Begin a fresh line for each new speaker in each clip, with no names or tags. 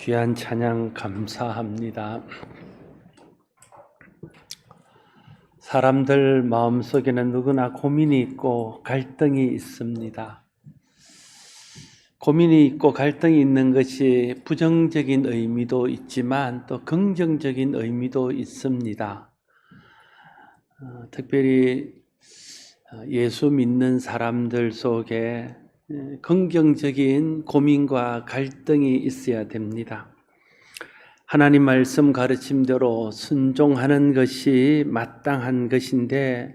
귀한 찬양 감사합니다. 사람들 마음속에는 누구나 고민이 있고 갈등이 있습니다. 고민이 있고 갈등이 있는 것이 부정적인 의미도 있지만 또 긍정적인 의미도 있습니다. 어, 특별히 어, 예수 믿는 사람들 속에 예, 긍정적인 고민과 갈등이 있어야 됩니다. 하나님 말씀 가르침대로 순종하는 것이 마땅한 것인데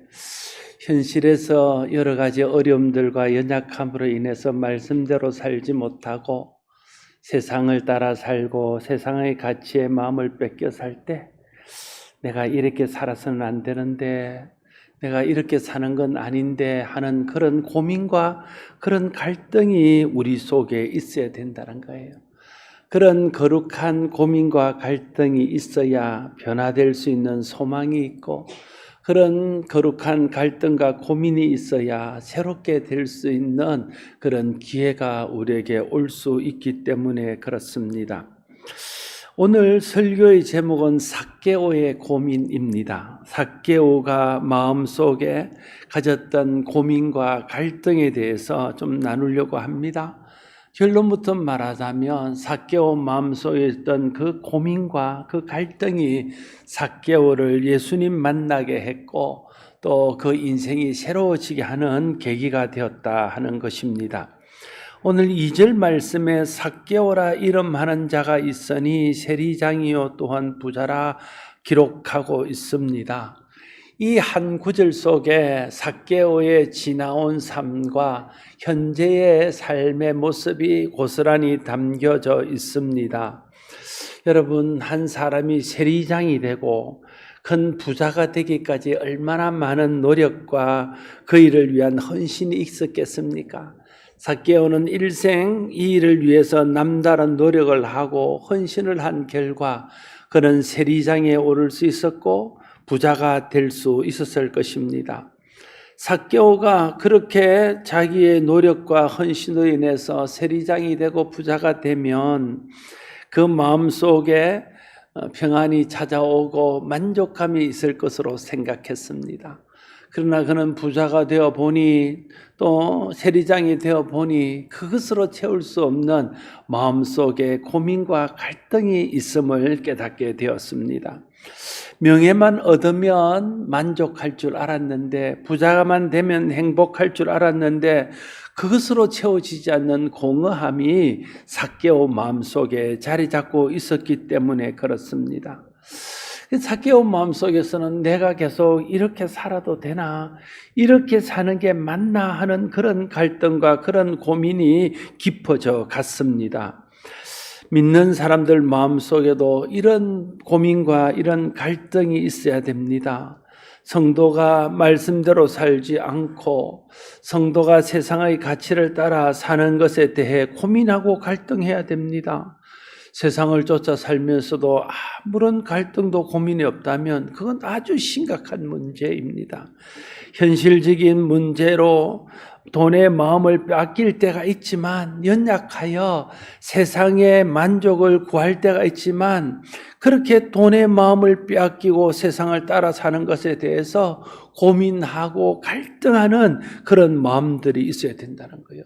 현실에서 여러 가지 어려움들과 연약함으로 인해서 말씀대로 살지 못하고 세상을 따라 살고 세상의 가치에 마음을 뺏겨 살 때 내가 이렇게 살아서는 안 되는데 내가 이렇게 사는 건 아닌데 하는 그런 고민과 그런 갈등이 우리 속에 있어야 된다는 거예요. 그런 거룩한 고민과 갈등이 있어야 변화될 수 있는 소망이 있고 그런 거룩한 갈등과 고민이 있어야 새롭게 될 수 있는 그런 기회가 우리에게 올 수 있기 때문에 그렇습니다. 오늘 설교의 제목은 사개오의 고민입니다. 사개오가 마음속에 가졌던 고민과 갈등에 대해서 좀 나누려고 합니다. 결론부터 말하자면 사개오 마음속에 있던 그 고민과 그 갈등이 사개오를 예수님 만나게 했고 또 그 인생이 새로워지게 하는 계기가 되었다 하는 것입니다. 오늘 2절 말씀에 삭개오라 이름하는 자가 있으니 세리장이요 또한 부자라 기록하고 있습니다. 이 한 구절 속에 삭개오의 지나온 삶과 현재의 삶의 모습이 고스란히 담겨져 있습니다. 여러분, 한 사람이 세리장이 되고 큰 부자가 되기까지 얼마나 많은 노력과 그 일을 위한 헌신이 있었겠습니까? 사개오는 일생 이 일을 위해서 남다른 노력을 하고 헌신을 한 결과 그는 세리장에 오를 수 있었고 부자가 될 수 있었을 것입니다. 사개오가 그렇게 자기의 노력과 헌신으로 인해서 세리장이 되고 부자가 되면 그 마음 속에 평안이 찾아오고 만족감이 있을 것으로 생각했습니다. 그러나 그는 부자가 되어 보니 또 세리장이 되어 보니 그것으로 채울 수 없는 마음속에 고민과 갈등이 있음을 깨닫게 되었습니다. 명예만 얻으면 만족할 줄 알았는데 부자가만 되면 행복할 줄 알았는데 그것으로 채워지지 않는 공허함이 사개오 마음속에 자리 잡고 있었기 때문에 그렇습니다. 사개오 마음속에서는 내가 계속 이렇게 살아도 되나 이렇게 사는 게 맞나 하는 그런 갈등과 그런 고민이 깊어져 갔습니다. 믿는 사람들 마음속에도 이런 고민과 이런 갈등이 있어야 됩니다. 성도가 말씀대로 살지 않고 성도가 세상의 가치를 따라 사는 것에 대해 고민하고 갈등해야 됩니다. 세상을 쫓아 살면서도 아무런 갈등도 고민이 없다면 그건 아주 심각한 문제입니다. 현실적인 문제로 돈의 마음을 뺏길 때가 있지만 연약하여 세상의 만족을 구할 때가 있지만 그렇게 돈의 마음을 빼앗기고 세상을 따라 사는 것에 대해서 고민하고 갈등하는 그런 마음들이 있어야 된다는 거예요.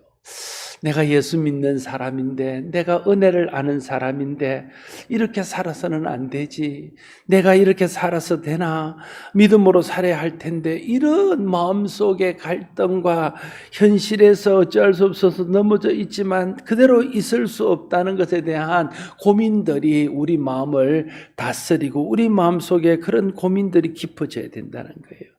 내가 예수 믿는 사람인데, 내가 은혜를 아는 사람인데, 이렇게 살아서는 안 되지. 내가 이렇게 살아서 되나? 믿음으로 살아야 할 텐데, 이런 마음속의 갈등과 현실에서 어쩔 수 없어서 넘어져 있지만, 그대로 있을 수 없다는 것에 대한 고민들이 우리 마음을 다스리고, 우리 마음속에 그런 고민들이 깊어져야 된다는 거예요.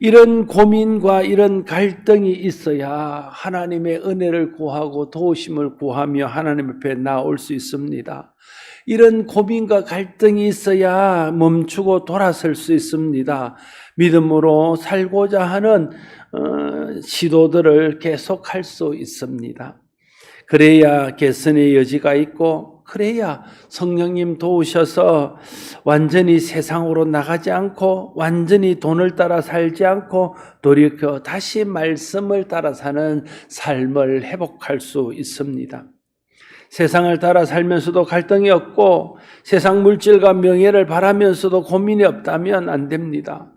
이런 고민과 이런 갈등이 있어야 하나님의 은혜를 구하고 도우심을 구하며 하나님 앞에 나올 수 있습니다. 이런 고민과 갈등이 있어야 멈추고 돌아설 수 있습니다. 믿음으로 살고자 하는 어, 시도들을 계속할 수 있습니다. 그래야 개선의 여지가 있고 그래야 성령님 도우셔서 완전히 세상으로 나가지 않고 완전히 돈을 따라 살지 않고 돌이켜 다시 말씀을 따라 사는 삶을 회복할 수 있습니다. 세상을 따라 살면서도 갈등이 없고 세상 물질과 명예를 바라면서도 고민이 없다면 안 됩니다.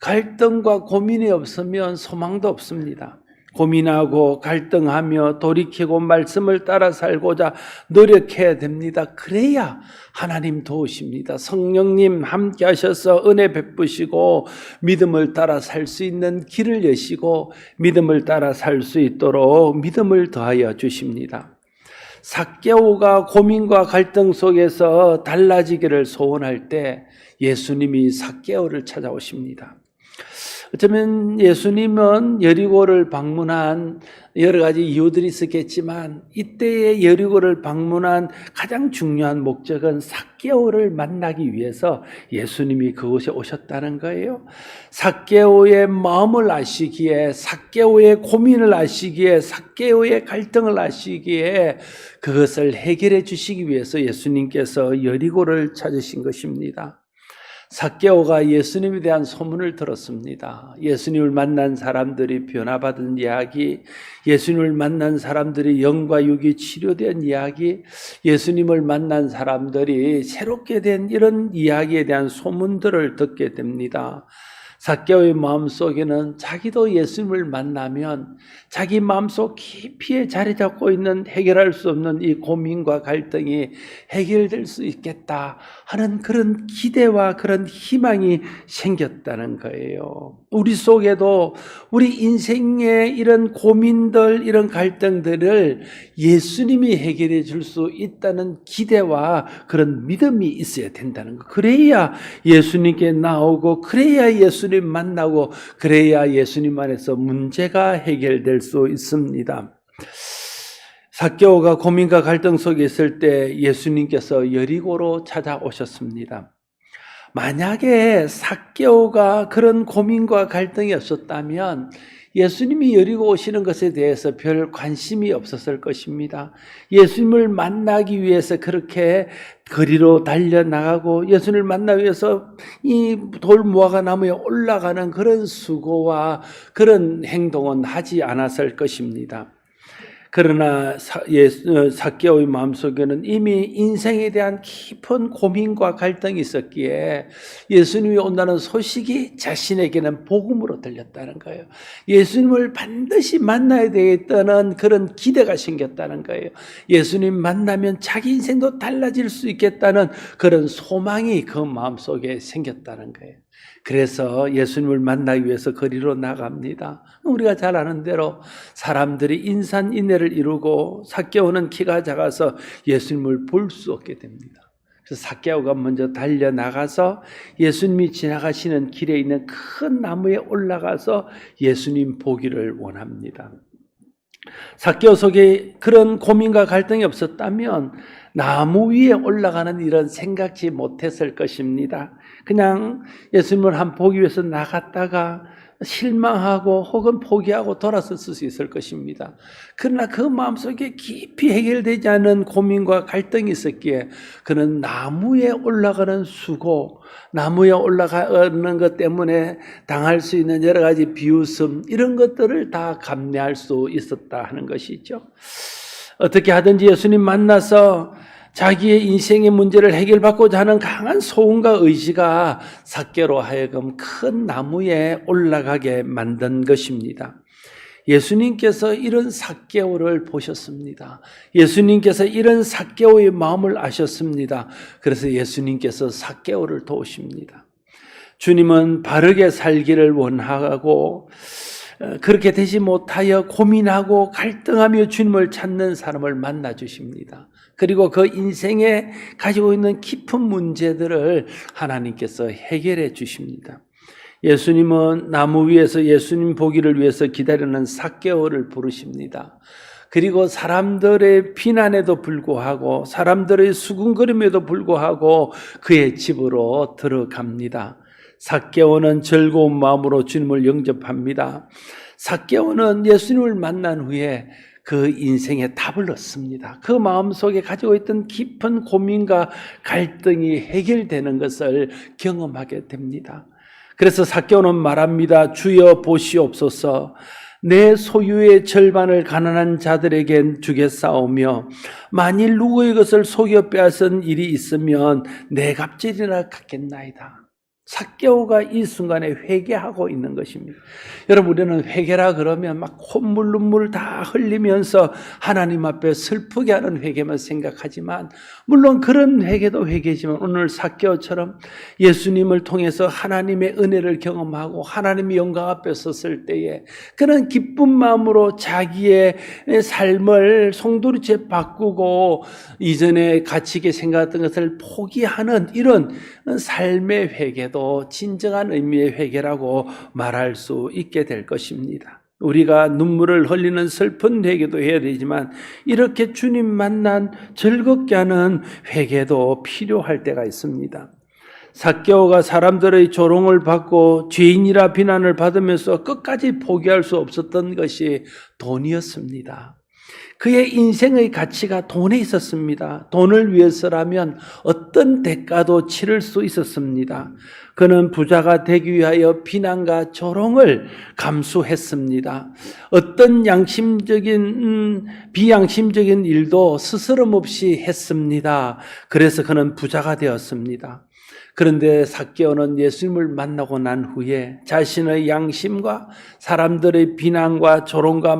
갈등과 고민이 없으면 소망도 없습니다. 고민하고 갈등하며 돌이키고 말씀을 따라 살고자 노력해야 됩니다. 그래야 하나님 도우십니다. 성령님 함께 하셔서 은혜 베푸시고 믿음을 따라 살 수 있는 길을 여시고 믿음을 따라 살 수 있도록 믿음을 더하여 주십니다. 사개오가 고민과 갈등 속에서 달라지기를 소원할 때 예수님이 사개오를 찾아오십니다. 어쩌면 예수님은 여리고를 방문한 여러 가지 이유들이 있었겠지만 이때의 여리고를 방문한 가장 중요한 목적은 사개오를 만나기 위해서 예수님이 그곳에 오셨다는 거예요. 사개오의 마음을 아시기에 사개오의 고민을 아시기에 사개오의 갈등을 아시기에 그것을 해결해 주시기 위해서 예수님께서 여리고를 찾으신 것입니다. 사개오가 예수님에 대한 소문을 들었습니다. 예수님을 만난 사람들이 변화받은 이야기, 예수님을 만난 사람들이 영과 육이 치료된 이야기, 예수님을 만난 사람들이 새롭게 된 이런 이야기에 대한 소문들을 듣게 됩니다. 사개오의 마음속에는 자기도 예수님을 만나면 자기 마음속 깊이에 자리 잡고 있는 해결할 수 없는 이 고민과 갈등이 해결될 수 있겠다 하는 그런 기대와 그런 희망이 생겼다는 거예요. 우리 속에도 우리 인생의 이런 고민들, 이런 갈등들을 예수님이 해결해 줄 수 있다는 기대와 그런 믿음이 있어야 된다는 거. 그래야 예수님께 나오고, 그래야 예수님 만나고, 그래야 예수님 안에서 문제가 해결될 수 있습니다. 사개오가 고민과 갈등 속에 있을 때 예수님께서 여리고로 찾아오셨습니다. 만약에 사개오가 그런 고민과 갈등이 없었다면 예수님이 여리고 오시는 것에 대해서 별 관심이 없었을 것입니다. 예수님을 만나기 위해서 그렇게 거리로 달려나가고 예수님을 만나기 위해서 이 돌 무화과 나무에 올라가는 그런 수고와 그런 행동은 하지 않았을 것입니다. 그러나 사개오의 마음속에는 이미 인생에 대한 깊은 고민과 갈등이 있었기에 예수님이 온다는 소식이 자신에게는 복음으로 들렸다는 거예요. 예수님을 반드시 만나야 되겠다는 그런 기대가 생겼다는 거예요. 예수님 만나면 자기 인생도 달라질 수 있겠다는 그런 소망이 그 마음속에 생겼다는 거예요. 그래서 예수님을 만나기 위해서 거리로 나갑니다. 우리가 잘 아는 대로 사람들이 인산인해를 이루고 사개오는 키가 작아서 예수님을 볼 수 없게 됩니다. 그래서 사개오가 먼저 달려 나가서 예수님이 지나가시는 길에 있는 큰 나무에 올라가서 예수님 보기를 원합니다. 사개오 속에 그런 고민과 갈등이 없었다면 나무 위에 올라가는 일은 생각지 못했을 것입니다. 그냥 예수님을 한 보기 위해서 나갔다가 실망하고 혹은 포기하고 돌아섰을 수 있을 것입니다. 그러나 그 마음속에 깊이 해결되지 않은 고민과 갈등이 있었기에 그는 나무에 올라가는 수고, 나무에 올라가는 것 때문에 당할 수 있는 여러 가지 비웃음, 이런 것들을 다 감내할 수 있었다 하는 것이죠. 어떻게 하든지 예수님 만나서 자기의 인생의 문제를 해결받고자 하는 강한 소원과 의지가 사개로 하여금 큰 나무에 올라가게 만든 것입니다. 예수님께서 이런 사개오를 보셨습니다. 예수님께서 이런 사개오의 마음을 아셨습니다. 그래서 예수님께서 사개오를 도우십니다. 주님은 바르게 살기를 원하고 어, 그렇게 되지 못하여 고민하고 갈등하며 주님을 찾는 사람을 만나 주십니다. 그리고 그 인생에 가지고 있는 깊은 문제들을 하나님께서 해결해 주십니다. 예수님은 나무 위에서 예수님 보기를 위해서 기다리는 사개오를 부르십니다. 그리고 사람들의 비난에도 불구하고 사람들의 수군거림에도 불구하고 그의 집으로 들어갑니다. 사개오는 즐거운 마음으로 주님을 영접합니다. 사개오는 예수님을 만난 후에 그 인생의 답을 얻습니다. 그 마음속에 가지고 있던 깊은 고민과 갈등이 해결되는 것을 경험하게 됩니다. 그래서 사개오는 말합니다. 주여 보시옵소서. 내 소유의 절반을 가난한 자들에게 주겠사오며 만일 누구의 것을 속여 빼앗은 일이 있으면 내 갑질이나 갖겠나이다. 사개오가 이 순간에 회개하고 있는 것입니다. 여러분 우리는 회개라 그러면 막 콧물 눈물 다 흘리면서 하나님 앞에 슬프게 하는 회개만 생각하지만 물론 그런 회개도 회개지만 오늘 사개오처럼 예수님을 통해서 하나님의 은혜를 경험하고 하나님의 영광 앞에 섰을 때에 그런 기쁜 마음으로 자기의 삶을 송두리째 바꾸고 이전에 갇히게 생각했던 것을 포기하는 이런 삶의 회개 도 진정한 의미의 회개라고 말할 수 있게 될 것입니다. 우리가 눈물을 흘리는 슬픈 회개도 해야 되지만 이렇게 주님 만난 즐겁게 하는 회개도 필요할 때가 있습니다. 사개오가 사람들의 조롱을 받고 죄인이라 비난을 받으면서 끝까지 포기할 수 없었던 것이 돈이었습니다. 그의 인생의 가치가 돈에 있었습니다. 돈을 위해서라면 어떤 대가도 치를 수 있었습니다. 그는 부자가 되기 위하여 비난과 조롱을 감수했습니다. 어떤 양심적인, 음, 비양심적인 일도 스스럼 없이 했습니다. 그래서 그는 부자가 되었습니다. 그런데 사개오는 예수님을 만나고 난 후에 자신의 양심과 사람들의 비난과 조롱과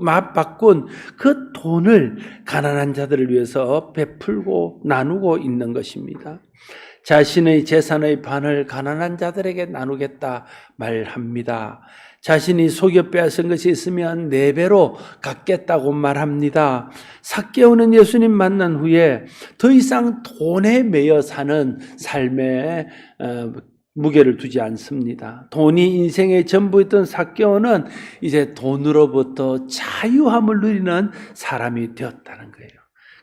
맞바꾼 그 돈을 가난한 자들을 위해서 베풀고 나누고 있는 것입니다. 자신의 재산의 반을 가난한 자들에게 나누겠다 말합니다. 자신이 속여 빼앗은 것이 있으면 네 배로 갚겠다고 말합니다. 사개오는 예수님 만난 후에 더 이상 돈에 매여 사는 삶에 어, 무게를 두지 않습니다. 돈이 인생의 전부였던 사개오는 이제 돈으로부터 자유함을 누리는 사람이 되었다는 거예요.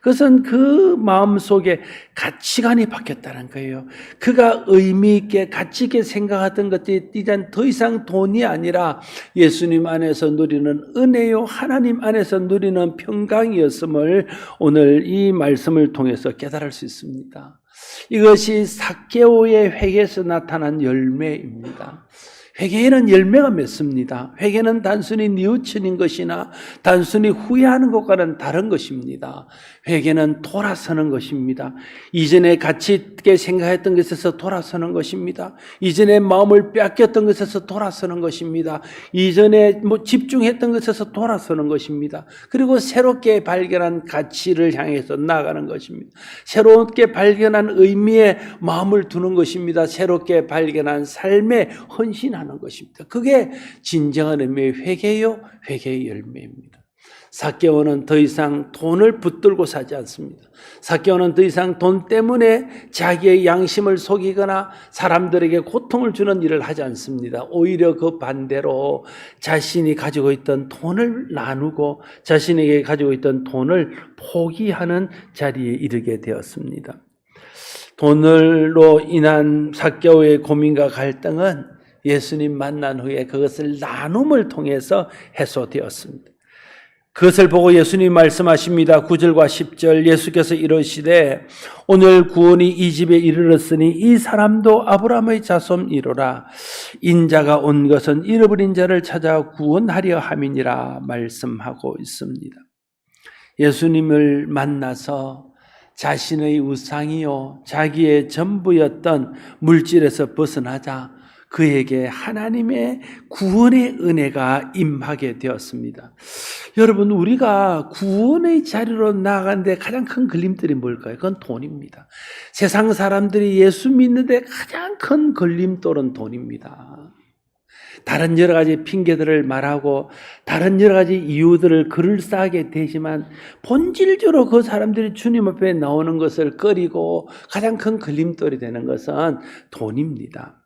그것은 그 마음 속에 가치관이 바뀌었다는 거예요. 그가 의미 있게 가치 있게 생각하던 것들이 이젠 더 이상 돈이 아니라 예수님 안에서 누리는 은혜요 하나님 안에서 누리는 평강이었음을 오늘 이 말씀을 통해서 깨달을 수 있습니다. 이것이 사개오의 회개에서 나타난 열매입니다. 회개에는 열매가 맺습니다. 회개는 단순히 뉘우치는 것이나 단순히 후회하는 것과는 다른 것입니다. 회개는 돌아서는 것입니다. 이전에 가치 있게 생각했던 것에서 돌아서는 것입니다. 이전에 마음을 빼앗겼던 것에서 돌아서는 것입니다. 이전에 뭐 집중했던 것에서 돌아서는 것입니다. 그리고 새롭게 발견한 가치를 향해서 나아가는 것입니다. 새롭게 발견한 의미에 마음을 두는 것입니다. 새롭게 발견한 삶에 헌신하는 하는 것입니다. 그게 진정한 의미의 회개요, 회개의 열매입니다. 사개오는 더 이상 돈을 붙들고 사지 않습니다. 사개오는 더 이상 돈 때문에 자기의 양심을 속이거나 사람들에게 고통을 주는 일을 하지 않습니다. 오히려 그 반대로 자신이 가지고 있던 돈을 나누고 자신에게 가지고 있던 돈을 포기하는 자리에 이르게 되었습니다. 돈으로 인한 사개오의 고민과 갈등은 예수님 만난 후에 그것을 나눔을 통해서 해소되었습니다. 그것을 보고 예수님 말씀하십니다. 9절과 10절 예수께서 이러시되 오늘 구원이 이 집에 이르렀으니 이 사람도 아브라함의 자손이로라 인자가 온 것은 잃어버린 자를 찾아 구원하려 함이니라 말씀하고 있습니다. 예수님을 만나서 자신의 우상이요 자기의 전부였던 물질에서 벗어나자 그에게 하나님의 구원의 은혜가 임하게 되었습니다. 여러분, 우리가 구원의 자리로 나아가는데 가장 큰 걸림돌이 뭘까요? 그건 돈입니다. 세상 사람들이 예수 믿는데 가장 큰 걸림돌은 돈입니다. 다른 여러 가지 핑계들을 말하고 다른 여러 가지 이유들을 글을 쌓게 되지만 본질적으로 그 사람들이 주님 앞에 나오는 것을 꺼리고 가장 큰 걸림돌이 되는 것은 돈입니다.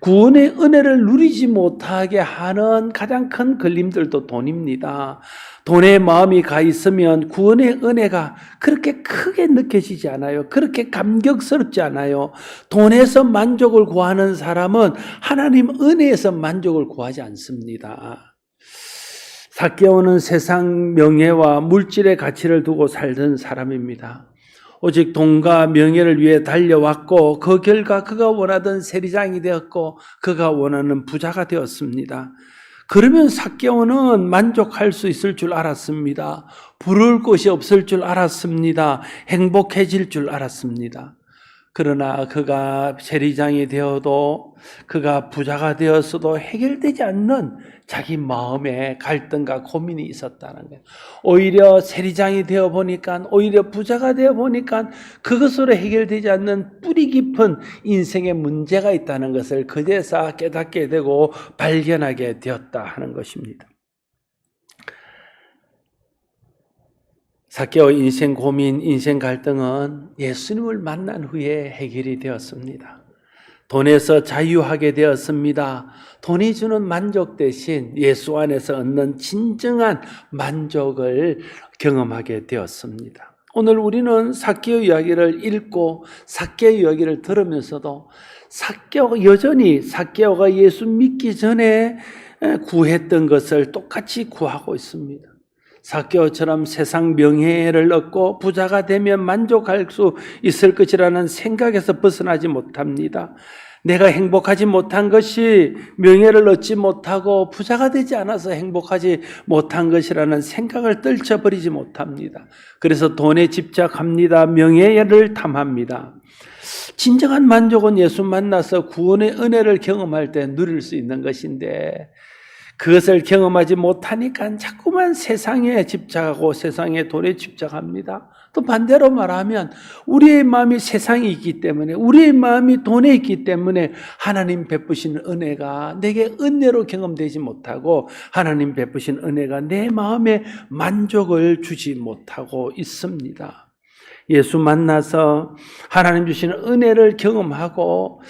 구원의 은혜를 누리지 못하게 하는 가장 큰 걸림들도 돈입니다. 돈에 마음이 가 있으면 구원의 은혜가 그렇게 크게 느껴지지 않아요. 그렇게 감격스럽지 않아요. 돈에서 만족을 구하는 사람은 하나님 은혜에서 만족을 구하지 않습니다. 사개오는 세상 명예와 물질의 가치를 두고 살던 사람입니다. 오직 돈과 명예를 위해 달려왔고 그 결과 그가 원하던 세리장이 되었고 그가 원하는 부자가 되었습니다. 그러면 사개오는 만족할 수 있을 줄 알았습니다. 부를 곳이 없을 줄 알았습니다. 행복해질 줄 알았습니다. 그러나 그가 세리장이 되어도 그가 부자가 되었어도 해결되지 않는 자기 마음에 갈등과 고민이 있었다는 거예요. 오히려 세리장이 되어 보니까 오히려 부자가 되어 보니까 그것으로 해결되지 않는 뿌리 깊은 인생의 문제가 있다는 것을 그제서 깨닫게 되고 발견하게 되었다 하는 것입니다. 사케오 인생 고민, 인생 갈등은 예수님을 만난 후에 해결이 되었습니다. 돈에서 자유하게 되었습니다. 돈이 주는 만족 대신 예수 안에서 얻는 진정한 만족을 경험하게 되었습니다. 오늘 우리는 사케오 이야기를 읽고 사케오 이야기를 들으면서도 사케오가 여전히 사케오가 예수 믿기 전에 구했던 것을 똑같이 구하고 있습니다. 사케오처럼 세상 명예를 얻고 부자가 되면 만족할 수 있을 것이라는 생각에서 벗어나지 못합니다. 내가 행복하지 못한 것이 명예를 얻지 못하고 부자가 되지 않아서 행복하지 못한 것이라는 생각을 떨쳐버리지 못합니다. 그래서 돈에 집착합니다. 명예를 탐합니다. 진정한 만족은 예수 만나서 구원의 은혜를 경험할 때 누릴 수 있는 것인데 그것을 경험하지 못하니까 자꾸만 세상에 집착하고 세상의 돈에 집착합니다. 또 반대로 말하면 우리의 마음이 세상에 있기 때문에 우리의 마음이 돈에 있기 때문에 하나님 베푸신 은혜가 내게 은혜로 경험되지 못하고 하나님 베푸신 은혜가 내 마음에 만족을 주지 못하고 있습니다. 예수 만나서 하나님 주시는 은혜를 경험하고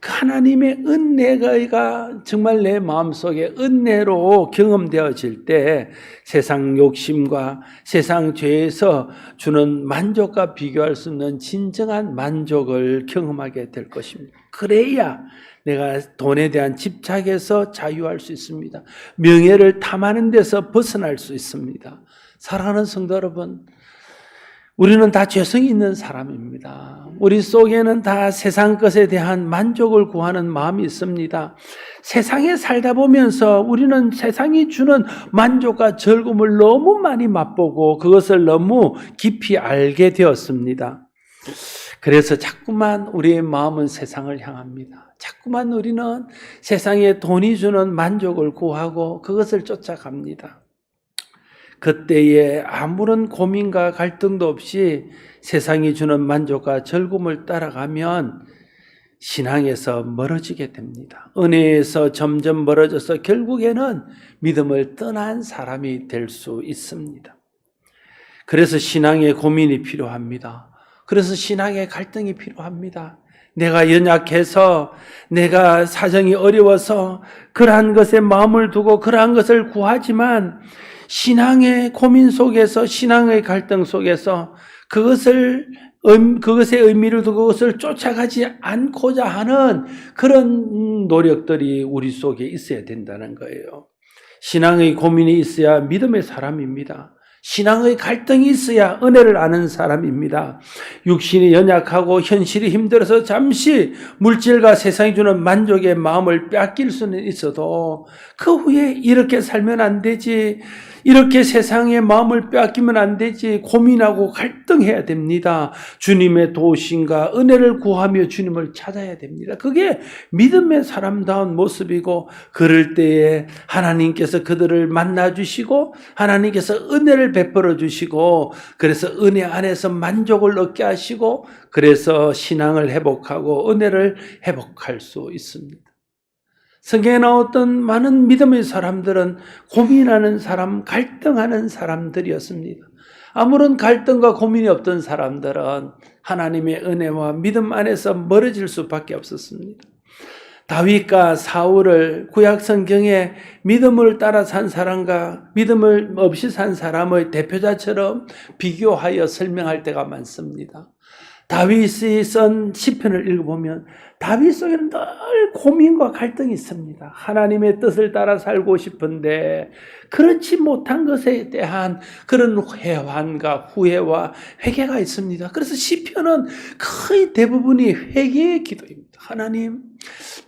그 하나님의 은혜가 정말 내 마음속에 은혜로 경험되어질 때 세상 욕심과 세상 죄에서 주는 만족과 비교할 수 없는 진정한 만족을 경험하게 될 것입니다. 그래야 내가 돈에 대한 집착에서 자유할 수 있습니다. 명예를 탐하는 데서 벗어날 수 있습니다. 사랑하는 성도 여러분, 우리는 다 죄성이 있는 사람입니다. 우리 속에는 다 세상 것에 대한 만족을 구하는 마음이 있습니다. 세상에 살다 보면서 우리는 세상이 주는 만족과 즐거움을 너무 많이 맛보고 그것을 너무 깊이 알게 되었습니다. 그래서 자꾸만 우리의 마음은 세상을 향합니다. 자꾸만 우리는 세상에 돈이 주는 만족을 구하고 그것을 쫓아갑니다. 그때에 아무런 고민과 갈등도 없이 세상이 주는 만족과 즐거움을 따라가면 신앙에서 멀어지게 됩니다. 은혜에서 점점 멀어져서 결국에는 믿음을 떠난 사람이 될 수 있습니다. 그래서 신앙의 고민이 필요합니다. 그래서 신앙의 갈등이 필요합니다. 내가 연약해서 내가 사정이 어려워서 그러한 것에 마음을 두고 그러한 것을 구하지만 신앙의 고민 속에서 신앙의 갈등 속에서 그것을 그것의 의미를 두고 그것을 쫓아가지 않고자 하는 그런 노력들이 우리 속에 있어야 된다는 거예요. 신앙의 고민이 있어야 믿음의 사람입니다. 신앙의 갈등이 있어야 은혜를 아는 사람입니다. 육신이 연약하고 현실이 힘들어서 잠시 물질과 세상이 주는 만족의 마음을 뺏길 수는 있어도 그 후에 이렇게 살면 안 되지. 이렇게 세상의 마음을 빼앗기면 안 되지. 고민하고 갈등해야 됩니다. 주님의 도우심과 은혜를 구하며 주님을 찾아야 됩니다. 그게 믿음의 사람다운 모습이고, 그럴 때에 하나님께서 그들을 만나 주시고, 하나님께서 은혜를 베풀어 주시고, 그래서 은혜 안에서 만족을 얻게 하시고, 그래서 신앙을 회복하고 은혜를 회복할 수 있습니다. 성경에 나왔던 많은 믿음의 사람들은 고민하는 사람, 갈등하는 사람들이었습니다. 아무런 갈등과 고민이 없던 사람들은 하나님의 은혜와 믿음 안에서 멀어질 수밖에 없었습니다. 다윗과 사울을 구약 성경에 믿음을 따라 산 사람과 믿음을 없이 산 사람의 대표자처럼 비교하여 설명할 때가 많습니다. 다윗이 쓴 시편을 읽어보면 다윗 속에는 늘 고민과 갈등이 있습니다. 하나님의 뜻을 따라 살고 싶은데 그렇지 못한 것에 대한 그런 회환과 후회와 회개가 있습니다. 그래서 시편은 거의 대부분이 회개의 기도입니다. 하나님,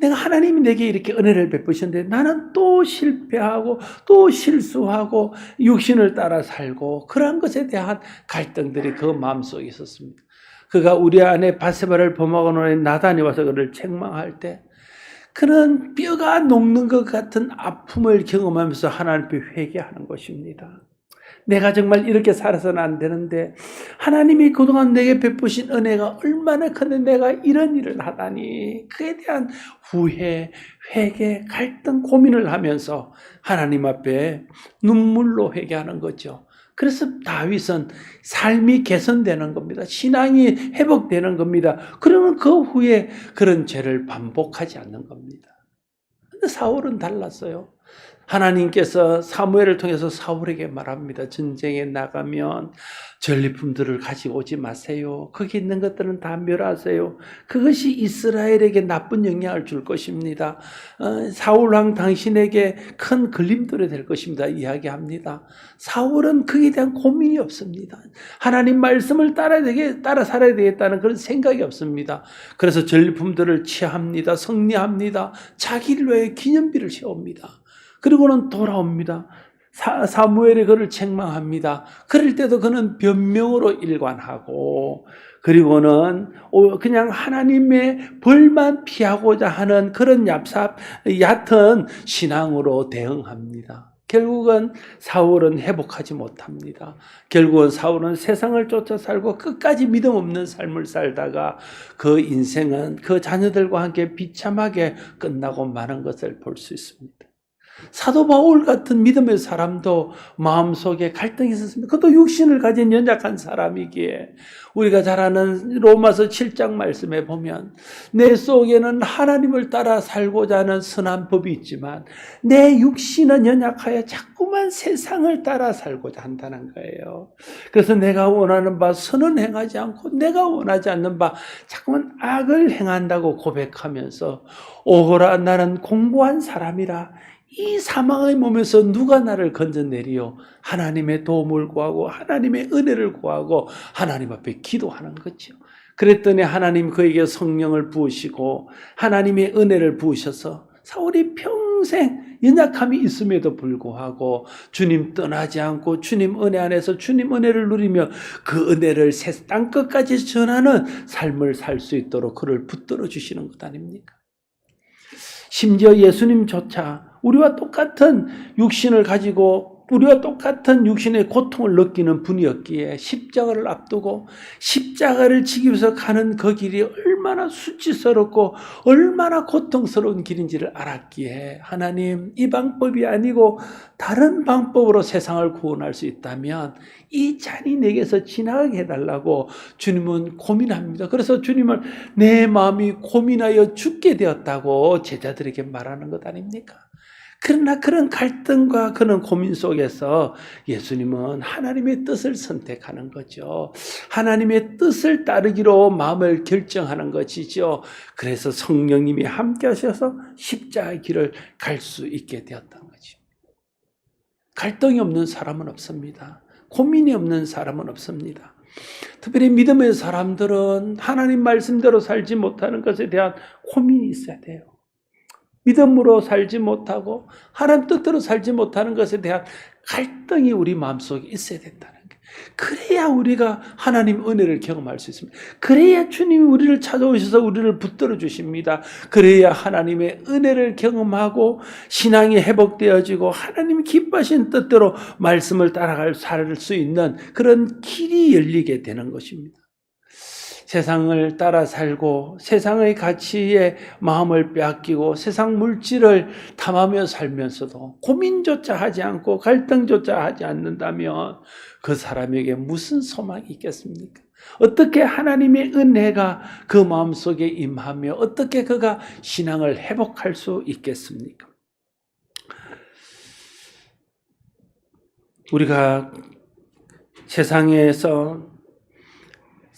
내가 하나님이 내게 이렇게 은혜를 베푸셨는데 나는 또 실패하고 또 실수하고 육신을 따라 살고 그러한 것에 대한 갈등들이 그 마음속에 있었습니다. 그가 우리 안에 바세바를 범하고 노는 나단이 와서 그를 책망할 때 그는 뼈가 녹는 것 같은 아픔을 경험하면서 하나님 앞에 회개하는 것입니다. 내가 정말 이렇게 살아서는 안 되는데 하나님이 그동안 내게 베푸신 은혜가 얼마나 큰데 내가 이런 일을 하다니 그에 대한 후회, 회개, 갈등, 고민을 하면서 하나님 앞에 눈물로 회개하는 거죠. 그래서 다윗은 삶이 개선되는 겁니다. 신앙이 회복되는 겁니다. 그러면 그 후에 그런 죄를 반복하지 않는 겁니다. 근데 사울은 달랐어요. 하나님께서 사무엘을 통해서 사울에게 말합니다. 전쟁에 나가면 전리품들을 가지고 오지 마세요. 거기 있는 것들은 다 멸하세요. 그것이 이스라엘에게 나쁜 영향을 줄 것입니다. 어, 사울 왕 당신에게 큰 걸림돌이 될 것입니다. 이야기합니다. 사울은 그에 대한 고민이 없습니다. 하나님 말씀을 따라야 되게 따라 살아야 되겠다는 그런 생각이 없습니다. 그래서 전리품들을 취합니다. 성리합니다. 자기를 위해 기념비를 세웁니다. 그리고는 돌아옵니다. 사, 사무엘이 그를 책망합니다. 그럴 때도 그는 변명으로 일관하고, 그리고는 오- 그냥 하나님의 벌만 피하고자 하는 그런 얍삽, 얕은 신앙으로 대응합니다. 결국은 사울은 회복하지 못합니다. 결국은 사울은 세상을 쫓아 살고 끝까지 믿음 없는 삶을 살다가 그 인생은 그 자녀들과 함께 비참하게 끝나고 마는 것을 볼 수 있습니다. 사도 바울 같은 믿음의 사람도 마음속에 갈등이 있었습니다. 그것도 육신을 가진 연약한 사람이기에 우리가 잘 아는 로마서 7장 말씀에 보면 내 속에는 하나님을 따라 살고자 하는 선한 법이 있지만 내 육신은 연약하여 자꾸만 세상을 따라 살고자 한다는 거예요. 그래서 내가 원하는 바 선은 행하지 않고 내가 원하지 않는 바 자꾸만 악을 행한다고 고백하면서 오호라 나는 공부한 사람이라 이 사망의 몸에서 누가 나를 건져내리요? 하나님의 도움을 구하고 하나님의 은혜를 구하고 하나님 앞에 기도하는 거죠. 그랬더니 하나님 그에게 성령을 부으시고 하나님의 은혜를 부으셔서 사울이 평생 연약함이 있음에도 불구하고 주님 떠나지 않고 주님 은혜 안에서 주님 은혜를 누리며 그 은혜를 새땅 끝까지 전하는 삶을 살 수 있도록 그를 붙들어 주시는 것 아닙니까? 심지어 예수님조차 우리와 똑같은 육신을 가지고 우리와 똑같은 육신의 고통을 느끼는 분이었기에 십자가를 앞두고 십자가를 지기 위해서 가는 그 길이 얼마나 수치스럽고 얼마나 고통스러운 길인지를 알았기에 하나님 이 방법이 아니고 다른 방법으로 세상을 구원할 수 있다면 이 잔이 내게서 지나가게 해달라고 주님은 고민합니다. 그래서 주님을 내 마음이 고민하여 죽게 되었다고 제자들에게 말하는 것 아닙니까? 그러나 그런 갈등과 그런 고민 속에서 예수님은 하나님의 뜻을 선택하는 거죠. 하나님의 뜻을 따르기로 마음을 결정하는 것이죠. 그래서 성령님이 함께 하셔서 십자가의 길을 갈 수 있게 되었던 거죠. 갈등이 없는 사람은 없습니다. 고민이 없는 사람은 없습니다. 특별히 믿음의 사람들은 하나님 말씀대로 살지 못하는 것에 대한 고민이 있어야 돼요. 믿음으로 살지 못하고 하나님 뜻대로 살지 못하는 것에 대한 갈등이 우리 마음속에 있어야 된다는 거예요. 그래야 우리가 하나님 은혜를 경험할 수 있습니다. 그래야 주님이 우리를 찾아오셔서 우리를 붙들어 주십니다. 그래야 하나님의 은혜를 경험하고 신앙이 회복되어지고 하나님이 기뻐하신 뜻대로 말씀을 따라갈 살수 있는 그런 길이 열리게 되는 것입니다. 세상을 따라 살고 세상의 가치에 마음을 빼앗기고 세상 물질을 탐하며 살면서도 고민조차 하지 않고 갈등조차 하지 않는다면 그 사람에게 무슨 소망이 있겠습니까? 어떻게 하나님의 은혜가 그 마음속에 임하며 어떻게 그가 신앙을 회복할 수 있겠습니까? 우리가 세상에서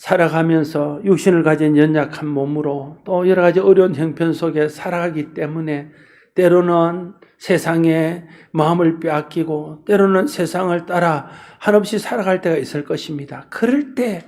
살아가면서 육신을 가진 연약한 몸으로 또 여러 가지 어려운 형편 속에 살아가기 때문에 때로는 세상에 마음을 빼앗기고 때로는 세상을 따라 한없이 살아갈 때가 있을 것입니다. 그럴 때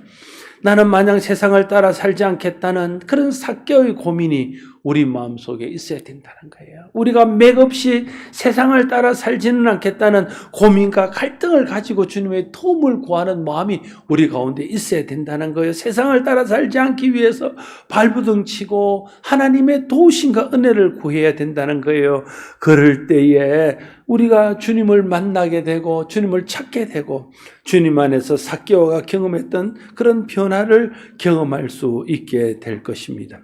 나는 마냥 세상을 따라 살지 않겠다는 그런 사개의 고민이 우리 마음속에 있어야 된다는 거예요. 우리가 맥없이 세상을 따라 살지는 않겠다는 고민과 갈등을 가지고 주님의 도움을 구하는 마음이 우리 가운데 있어야 된다는 거예요. 세상을 따라 살지 않기 위해서 발부둥 치고 하나님의 도우심과 은혜를 구해야 된다는 거예요. 그럴 때에 우리가 주님을 만나게 되고 주님을 찾게 되고 주님 안에서 사개오가 경험했던 그런 변화를 경험할 수 있게 될 것입니다.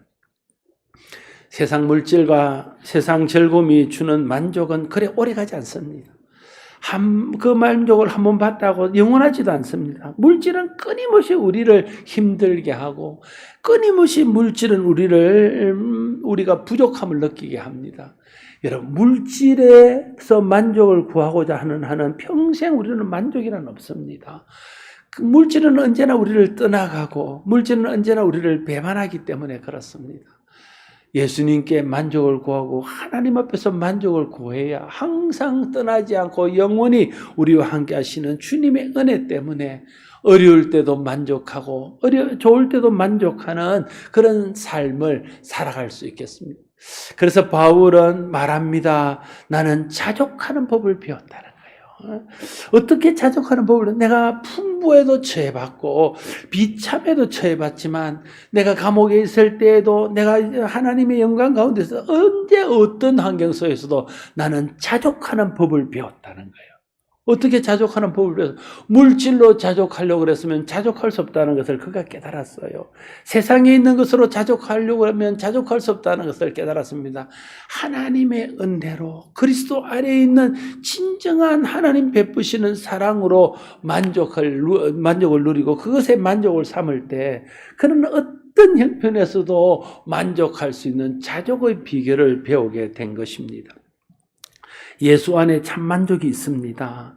세상 물질과 세상 즐거움이 주는 만족은 그래 오래 가지 않습니다. 한, 그 만족을 한 번 받다고 영원하지도 않습니다. 물질은 끊임없이 우리를 힘들게 하고, 끊임없이 물질은 우리를, 음, 우리가 부족함을 느끼게 합니다. 여러분, 물질에서 만족을 구하고자 하는 한은 평생 우리는 만족이란 없습니다. 그 물질은 언제나 우리를 떠나가고, 물질은 언제나 우리를 배반하기 때문에 그렇습니다. 예수님께 만족을 구하고 하나님 앞에서 만족을 구해야 항상 떠나지 않고 영원히 우리와 함께 하시는 주님의 은혜 때문에 어려울 때도 만족하고 어려 좋을 때도 만족하는 그런 삶을 살아갈 수 있겠습니다. 그래서 바울은 말합니다. 나는 자족하는 법을 배웠다는. 어떻게 자족하는 법을 내가 풍부에도 처해봤고 비참에도 처해봤지만 내가 감옥에 있을 때에도 내가 하나님의 영광 가운데서 언제 어떤 환경 속에서도 나는 자족하는 법을 배웠다는 거예요. 어떻게 자족하는 법을 배워서 물질로 자족하려고 그랬으면 자족할 수 없다는 것을 그가 깨달았어요. 세상에 있는 것으로 자족하려고 하면 자족할 수 없다는 것을 깨달았습니다. 하나님의 은혜로 그리스도 안에 있는 진정한 하나님 베푸시는 사랑으로 만족을 만족을 누리고 그것에 만족을 삼을 때 그는 어떤 형편에서도 만족할 수 있는 자족의 비결을 배우게 된 것입니다. 예수 안에 참 만족이 있습니다.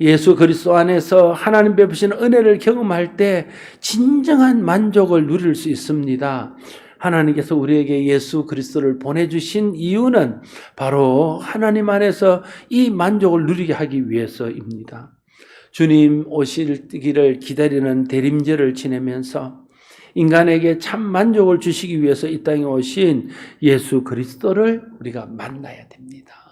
예수 그리스도 안에서 하나님 베푸시는 은혜를 경험할 때 진정한 만족을 누릴 수 있습니다. 하나님께서 우리에게 예수 그리스도를 보내주신 이유는 바로 하나님 안에서 이 만족을 누리게 하기 위해서입니다. 주님 오실기를 기다리는 대림절을 지내면서 인간에게 참 만족을 주시기 위해서 이 땅에 오신 예수 그리스도를 우리가 만나야 됩니다.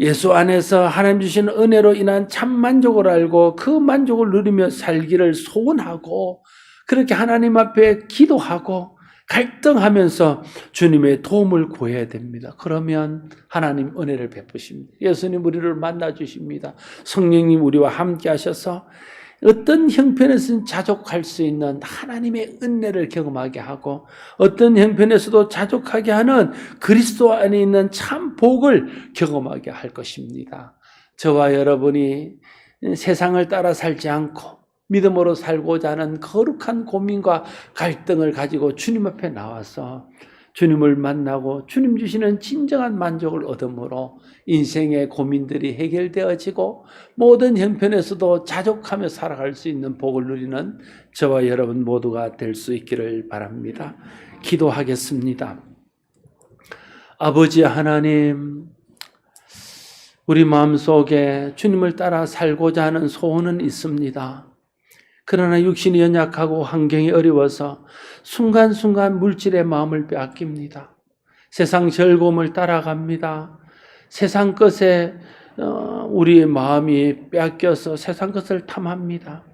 예수 안에서 하나님 주신 은혜로 인한 참 만족을 알고 그 만족을 누리며 살기를 소원하고 그렇게 하나님 앞에 기도하고 갈등하면서 주님의 도움을 구해야 됩니다. 그러면 하나님 은혜를 베푸십니다. 예수님 우리를 만나 주십니다. 성령님 우리와 함께 하셔서 어떤 형편에서는 자족할 수 있는 하나님의 은혜를 경험하게 하고 어떤 형편에서도 자족하게 하는 그리스도 안에 있는 참 복을 경험하게 할 것입니다. 저와 여러분이 세상을 따라 살지 않고 믿음으로 살고자 하는 거룩한 고민과 갈등을 가지고 주님 앞에 나와서 주님을 만나고 주님 주시는 진정한 만족을 얻음으로 인생의 고민들이 해결되어지고 모든 형편에서도 자족하며 살아갈 수 있는 복을 누리는 저와 여러분 모두가 될 수 있기를 바랍니다. 기도하겠습니다. 아버지 하나님, 우리 마음속에 주님을 따라 살고자 하는 소원은 있습니다. 그러나 육신이 연약하고 환경이 어려워서 순간순간 물질의 마음을 빼앗깁니다. 세상 즐거움을 따라갑니다. 세상 것에 어, 우리의 마음이 빼앗겨서 세상 것을 탐합니다.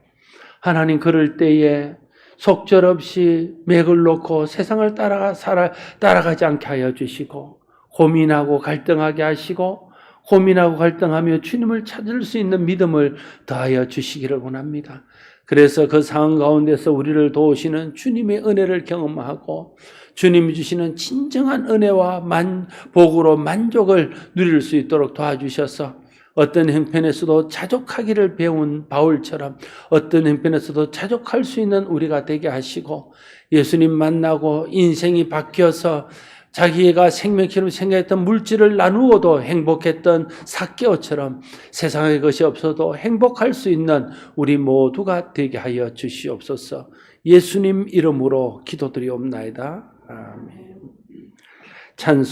하나님 그럴 때에 속절없이 맥을 놓고 세상을 따라가 살아 따라가지 않게 하여 주시고 고민하고 갈등하게 하시고 고민하고 갈등하며 주님을 찾을 수 있는 믿음을 더하여 주시기를 원합니다. 그래서 그 상황 가운데서 우리를 도우시는 주님의 은혜를 경험하고 주님이 주시는 진정한 은혜와 만, 복으로 만족을 누릴 수 있도록 도와주셔서 어떤 형편에서도 자족하기를 배운 바울처럼 어떤 형편에서도 자족할 수 있는 우리가 되게 하시고 예수님 만나고 인생이 바뀌어서 자기가 생명처럼 생각했던 물질을 나누어도 행복했던 사개오처럼 세상의 것이 없어도 행복할 수 있는 우리 모두가 되게 하여 주시옵소서. 예수님 이름으로 기도드리옵나이다. 아멘. 찬송